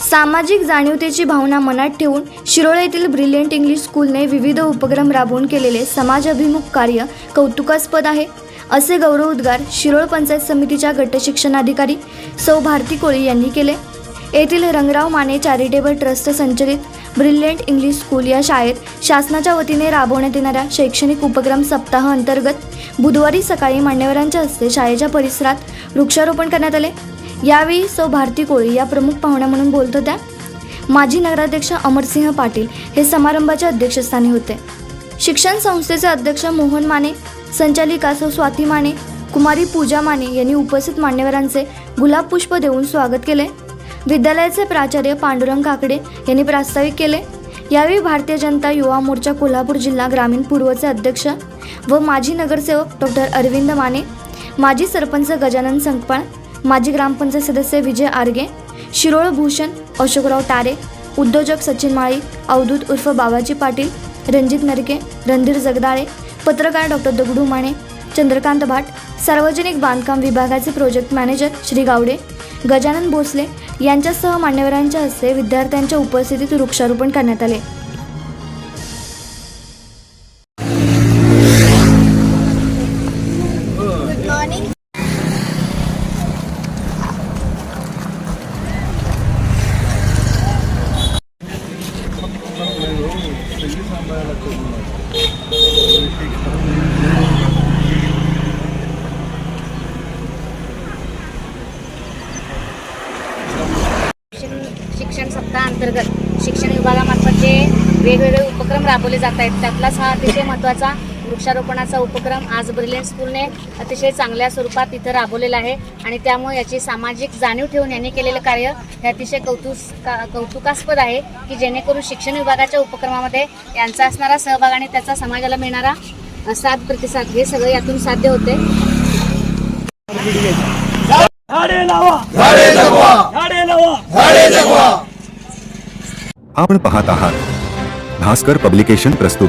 सामाजिक जाणीवतेची भावना मनात ठेवून शिरोळे येथील ब्रिलियंट इंग्लिश स्कूलने विविध उपक्रम राबवून केलेले समाजाभिमुख कार्य कौतुकास्पद आहे. असे गौरव उद्गार शिरोळ पंचायत समितीच्या गटशिक्षणाधिकारी सौ भारती कोळी यांनी केले. येथील रंगराव माने चॅरिटेबल ट्रस्ट संचलित ब्रिलियंट इंग्लिश स्कूल या शाळेत शासनाच्या वतीने राबवण्यात येणाऱ्या शैक्षणिक उपक्रम सप्ताह अंतर्गत बुधवारी सकाळी मान्यवरांच्या हस्ते शाळेच्या परिसरात वृक्षारोपण करण्यात आले. यावेळी सौ भारती कोळी या प्रमुख पाहुण्या म्हणून बोलत होत्या. माजी नगराध्यक्ष अमरसिंह पाटील हे समारंभाच्या अध्यक्षस्थानी होते. शिक्षण संस्थेचे अध्यक्ष मोहन माने संचालिका सौ स्वाती माने कुमारी पूजा माने यांनी उपस्थित मान्यवरांचे गुलाब पुष्प देऊन स्वागत केले. विद्यालयाचे प्राचार्य पांडुरंग काकडे यांनी प्रास्ताविक केले. यावेळी भारतीय जनता युवा मोर्चा कोल्हापूर जिल्हा ग्रामीण पूर्वचे अध्यक्ष व माजी नगरसेवक डॉक्टर अरविंद माने माजी सरपंच गजानन संकपाळ माजी ग्रामपंचायत सदस्य विजय आर्गे शिरोळ भूषण अशोकराव टारे उद्योजक सचिन माळी अवधूत उर्फ बाबाजी पाटील रणजित नरके रणधीर जगदाळे पत्रकार डॉक्टर दगडू माने चंद्रकांत भाट सार्वजनिक बांधकाम विभागाचे प्रोजेक्ट मॅनेजर श्री गावडे गजानन भोसले यांच्यासह मान्यवरांच्या हस्ते विद्यार्थ्यांच्या उपस्थितीत वृक्षारोपण करण्यात आले. शिक्षण शिक्षण सप्ताह अंतर्गत शिक्षण विभागामार्फत जे वेगवेगळे उपक्रम राबवले जात आहेत त्यातलाच हा अतिशय महत्त्वाचा वृक्षारोपणाचा उपक्रम आज ब्रिलियंट स्कूलने अतिशय चांगल्या स्वरूपात इथं राबवलेला आहे आणि त्यामुळे याची सामाजिक जाणीव ठेवून यांनी केलेलं कार्य हे अतिशय कौतुस का- कौतुकास्पद आहे की जेणेकरून शिक्षण विभागाच्या उपक्रमामध्ये यांचा असणारा सहभाग आणि त्याचा समाजाला मिळणारा साथ प्रतिसाद हे सगळं यातून साध्य होते. आपण पाहत आहात भास्कर पब्लिकेशन प्रस्तुत